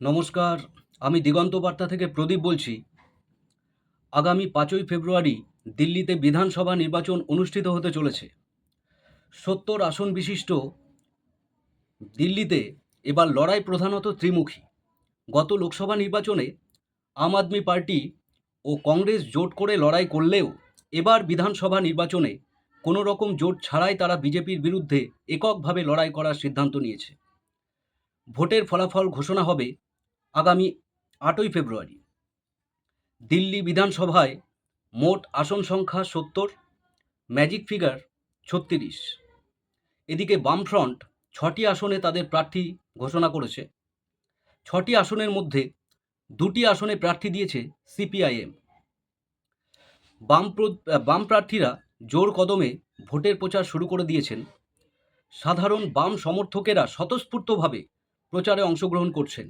নমস্কার, আমি দিগন্ত বার্তা থেকে প্রদীপ বলছি। আগামী পাঁচই ফেব্রুয়ারি দিল্লিতে বিধানসভা নির্বাচন অনুষ্ঠিত হতে চলেছে। সত্তর আসন বিশিষ্ট দিল্লিতে এবার লড়াই প্রধানত ত্রিমুখী। গত লোকসভা নির্বাচনে আম আদমি পার্টি ও কংগ্রেস জোট করে লড়াই করলেও এবার বিধানসভা নির্বাচনে কোনো রকম জোট ছাড়াই তারা বিজেপির বিরুদ্ধে এককভাবে লড়াই করার সিদ্ধান্ত নিয়েছে। ভোটের ফলাফল ঘোষণা হবে আগামী আটই ফেব্রুয়ারি। দিল্লি বিধানসভায় মোট আসন সংখ্যা সত্তর ম্যাজিক ফিগার ছত্রিশ। এদিকে বামফ্রন্ট ছটি আসনে তাদের প্রার্থী ঘোষণা করেছে। ছটি আসনের মধ্যে দুটি আসনে প্রার্থী দিয়েছে সিপিআইএম। বাম বাম প্রার্থীরা জোর কদমে ভোটের প্রচার শুরু করে দিয়েছেন। সাধারণ বাম সমর্থকেরা স্বতঃস্ফূর্তভাবে প্রচারে অংশগ্রহণ করছেন।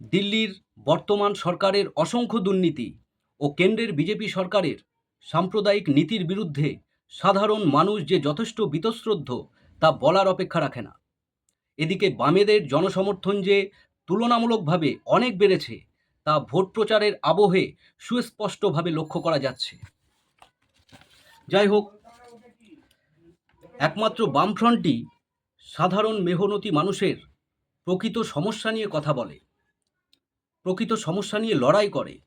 দিল্লির বর্তমান সরকারের অসংখ্য দুর্নীতি ও কেন্দ্রের বিজেপি সরকারের সাম্প্রদায়িক নীতির বিরুদ্ধে সাধারণ মানুষ যে যথেষ্ট বীতশ্রদ্ধ তা বলার অপেক্ষা রাখে না। এদিকে বামেদের জনসমর্থন যে তুলনামূলকভাবে অনেক বেড়েছে, তা ভোট প্রচারের আবহে সুস্পষ্টভাবে লক্ষ্য করা যাচ্ছে। যাই হোক, একমাত্র বামফ্রন্টই সাধারণ মেহনতি মানুষের প্রকৃত সমস্যা নিয়ে কথা বলে। প্রকৃত সমস্যা নিয়ে লড়াই করে।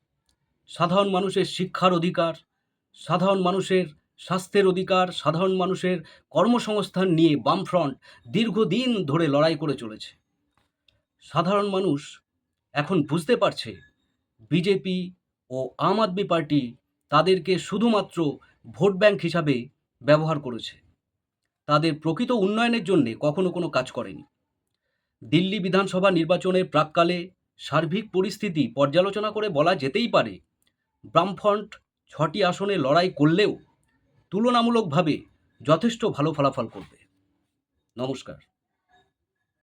সাধারণ মানুষের শিক্ষার অধিকার, সাধারণ মানুষের স্বাস্থ্যের অধিকার, সাধারণ মানুষের কর্মসংস্থান নিয়ে বামফ্রন্ট দীর্ঘদিন ধরে লড়াই করে চলেছে। সাধারণ মানুষ এখন বুঝতে পারছে বিজেপি ও আম আদমি পার্টি তাদেরকে শুধুমাত্র ভোট ব্যাংক হিসাবে ব্যবহার করেছে। তাদের প্রকৃত উন্নয়নের জন্যে কখনো কোনো কাজ করেনি। দিল্লি বিধানসভা নির্বাচনের প্রাককালে সার্বিক পরিস্থিতি পর্যালোচনা করে বলা যেতেই পারে। বামফ্রন্ট ছটি আসনে লড়াই করলেও তুলনামূলকভাবে যথেষ্ট ভালো ফলাফল করবে। নমস্কার।